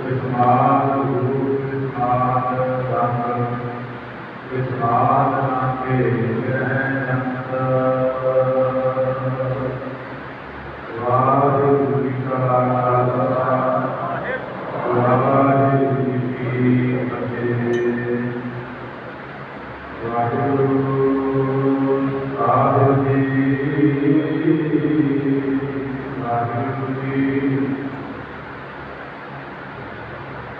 ਵਿਸਾਦ ਰੂਪ ਵਿਸਾਦ ਰੰਗ ਵਿਸਾਦ ਨਾਮ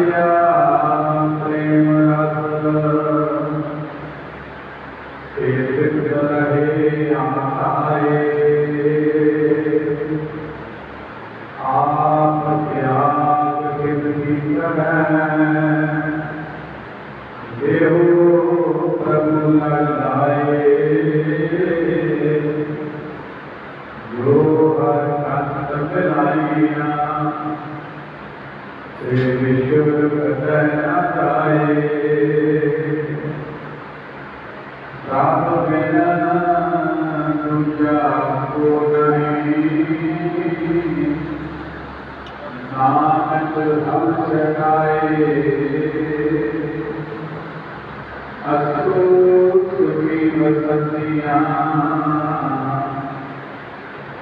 Yeah. ਮਾਈਨਾ ਤੇ ਵਿਸ਼ਵ ਕਸੈ ਨਾ ਤਾਏ ਰਾਮ ਬਿਨਾ ਦੂਜਾ ਕੋ ਨਹੀਂ ਨਾਨਕ ਹਮ ਸਦਾਏ